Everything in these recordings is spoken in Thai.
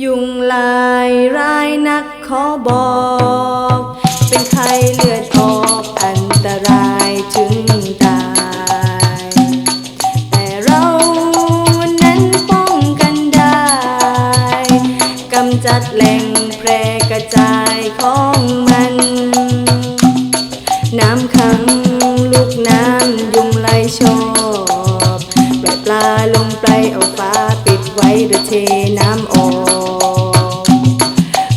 ยุงลายร้ายนักขอบอก เป็นไข้เลือดออกอันตรายถึงตาย แต่เรานั้นป้องกันได้กำจัดแหล่งแพร่กระจายของมัน น้ำขังลูกน้ำยุงไล่ชอ ปิดไว้โดยเทน้ำออก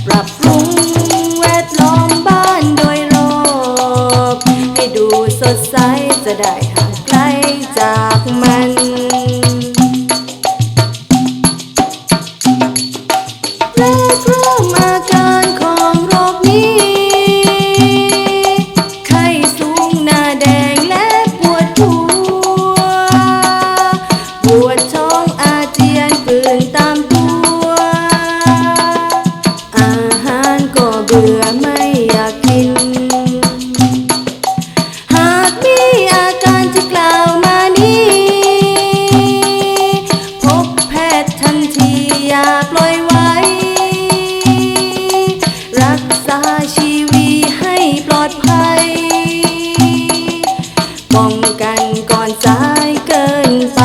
ปรับปรุงแวดล้อมบ้านโดยรอบ ให้ดูสดใสจะได้ห่างไกลจากมันแรก จะการที่กล่าวมานี้ พบแพทย์ทันทีอย่าปล่อยไว้ รักษาชีวิตให้ปลอดภัย ป้องกันก่อนสายเกินไป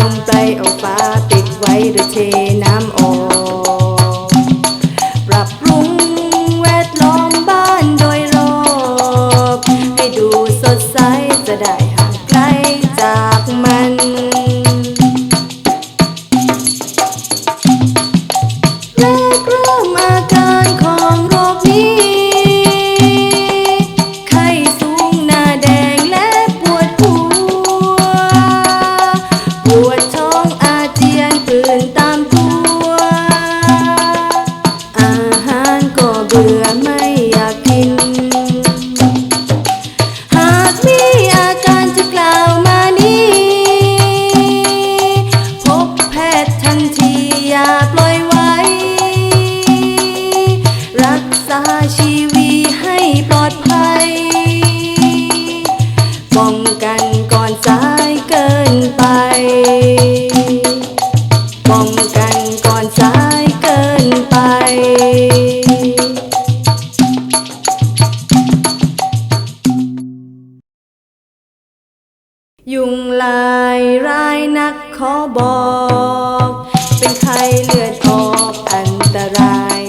ลาลงไปเอาฟ้าปิดไว้โดยเทน้ำออก ยุงลายร้ายนักขอบอก เป็นไข้เลือดออกอันตราย